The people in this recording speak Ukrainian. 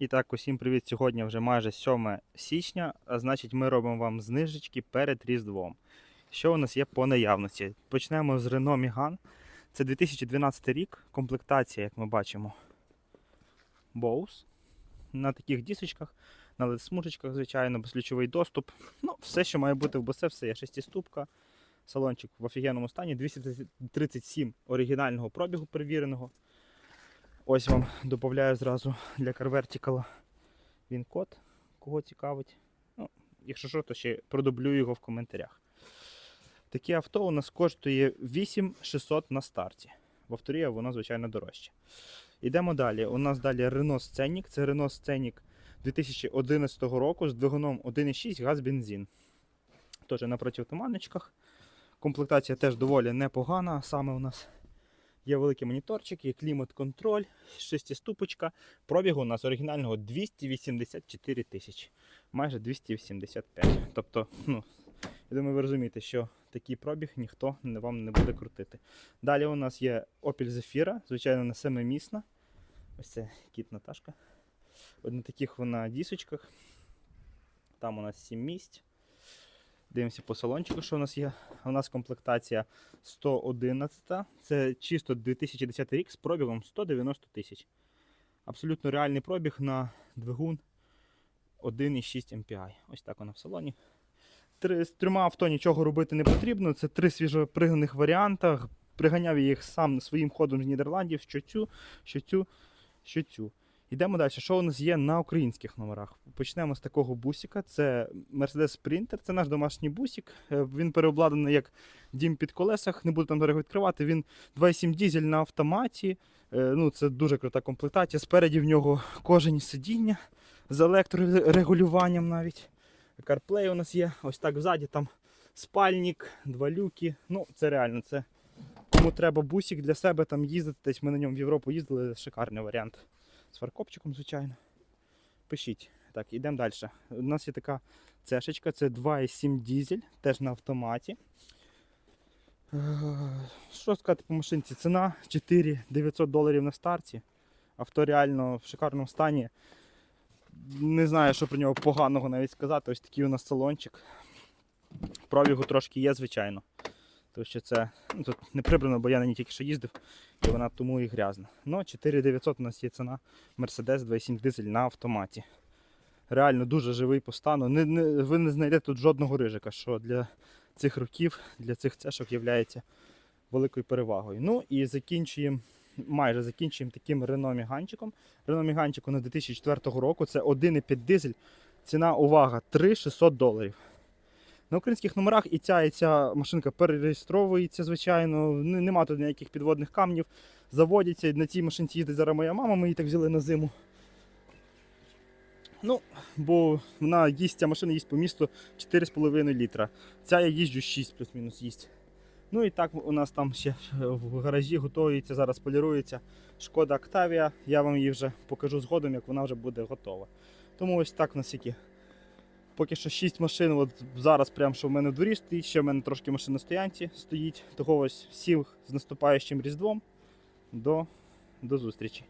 І так, усім привіт. Сьогодні вже майже 7 січня, а значить ми робимо вам знижечки перед Різдвом. Що у нас є по наявності? Почнемо з Renault Megane. Це 2012 рік, комплектація, як ми бачимо, Bose. На таких дісочках, на LED-смужечках, звичайно, безключовий доступ. Ну, все, що має бути в босе, все є шестиступка. Салончик в офігенному стані, 237 оригінального пробігу перевіреного. Ось вам додаю зразу для Vertical він код, кого цікавить. Ну, якщо що, то ще продублю його в коментарях. Таке авто у нас коштує 8600 на старті. В авторія воно, звичайно, дорожче. Йдемо далі. У нас далі Renault Scenic. Це Renault Scenic 2011 року з двигуном 1,6 газ бензин. Теж на противотуманочках. Комплектація теж доволі непогана. Саме у нас Є великий моніторчик, є клімат-контроль, шестиступочка. Пробіг у нас оригінального 284 тисячі, майже 285. Тобто, ну, я думаю, ви розумієте, що такий пробіг ніхто вам не буде крутити. Далі у нас є Opel Zafira, звичайно, на семимісна. Ось це кіт Наташка. От на таких вона дісочках. Там у нас 7 місць. Дивимося по салончику, що у нас є. У нас комплектація 111. Це чисто 2010 рік з пробігом 190 тисяч. Абсолютно реальний пробіг на двигун 1,6 MPI. Ось так воно в салоні. Три, з трьома авто нічого робити не потрібно. Це три свіжопригнаних варіантах. Приганяв їх сам своїм ходом з Нідерландів, що цю, що цю, що цю. Йдемо далі. Що у нас є на українських номерах? Почнемо з такого бусика. Це Mercedes Sprinter, це наш домашній бусик. Е, Він переобладнаний як дім під колесах, не буду там дорого відкривати. Він 2,7 дізель на автоматі. Е, Ну, це дуже крута комплектація. Спереді в нього кожені сидіння з електрорегулюванням навіть. CarPlay у нас є. Ось так ззаді там спальник, два люки. Ну, це реально. Це кому треба бусик для себе там їздити. Десь ми на ньому в Європу їздили. Шикарний варіант. З фаркопчиком, звичайно. Пишіть. Так, ідемо далі. У нас є така цешечка, це 2,7 дізель, теж на автоматі. Е, Що сказати по машинці? Ціна 4 900 доларів на старті. Авто реально в шикарному стані. Не знаю, що про нього поганого навіть сказати. Ось такий у нас салончик. Пробігу трошки є, звичайно. Тому що це ну, тут не прибрано, бо я на ній тільки що їздив, і вона тому і грязна. Ну, 4900 у нас є ціна Mercedes 2.7 дизель на автоматі. Реально дуже живий по стану. Не, не, ви не знайдете тут жодного рижика, що для цих років, для цих цешок є великою перевагою. Ну і закінчуємо, майже закінчуємо таким Renault Міганчиком. Renault Міганчик у нас 2004 року, це 1,5 дизель. Ціна, увага, 3600 доларів. На українських номерах і ця, і ця машинка перереєстровується, звичайно. Нема тут ніяких підводних камнів. Заводяться. На цій машинці їздить зараз моя мама, ми її так взяли на зиму. Ну, бо вона їсть, ця машина їсть по місту 4,5 літра. Ця я їжджу 6 плюс-мінус їсть. Ну і так у нас там ще в гаражі готується, зараз полірується шкода Octavia. Я вам її вже покажу згодом, як вона вже буде готова. Тому ось так у нас які. Поки що 6 машин, от зараз прямо що в мене в дворі стоїть, ще в мене трошки машин на стоянці стоїть. Того ось всіх з наступаючим Різдвом. До, до зустрічі.